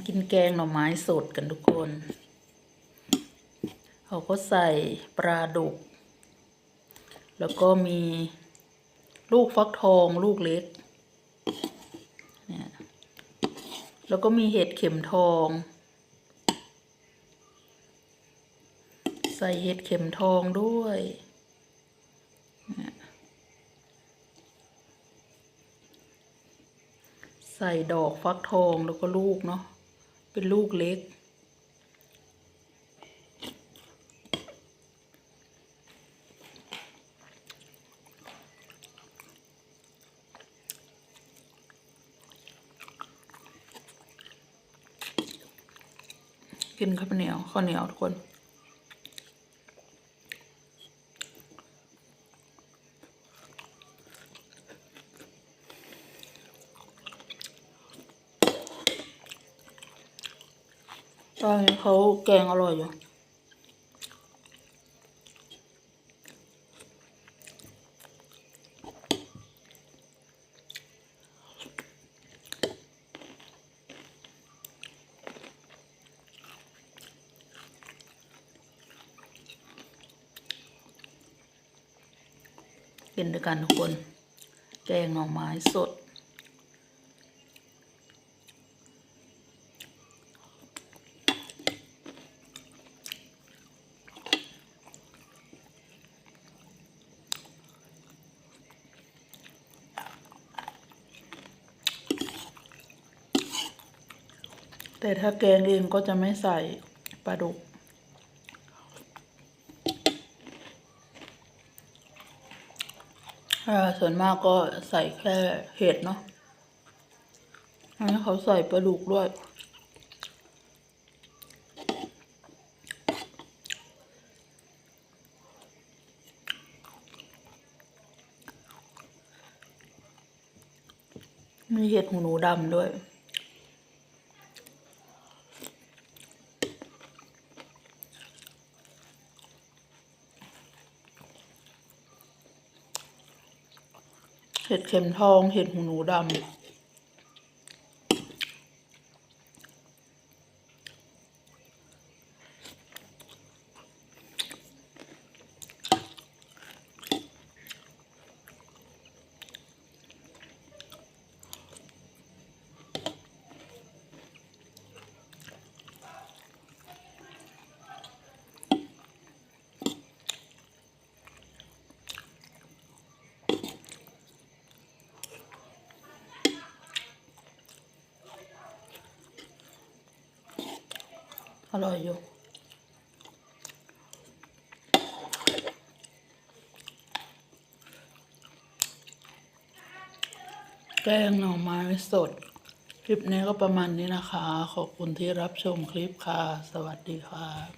มากินแกงหน่อไม้สดกันทุกคน เขาก็ใส่ปลาดุก แล้วก็มีลูกฟักทองลูกเล็ก เนี่ย แล้วก็มีเห็ดเข็มทอง ใส่เห็ดเข็มทองด้วยเนี่ยใส่ดอกฟักทองแล้วก็ลูกเนาะ เป็นลูกเล็ก กินข้าวเหนียวข้าวเหนียวทุกคน ตอนนี้เขาแกงอร่อยอยู่กินด้วยกันทุกคน แกงหน่อไม้สด แต่ถ้าแกงเองก็จะไม่ใส่ปลาดุกอ่าส่วนมากก็ใส่แค่เห็ดเนาะอันนี้เขาใส่ปลาดุกด้วย มีเห็ดหูหนูดำด้วย เห็ดเข็มทอง เห็ดหูหนูดำ ร่อยอยู่แกงหน่อไม้สด คลิปนี้ก็ประมาณนี้นะคะ ขอบคุณที่รับชมคลิปค่ะ สวัสดีค่ะ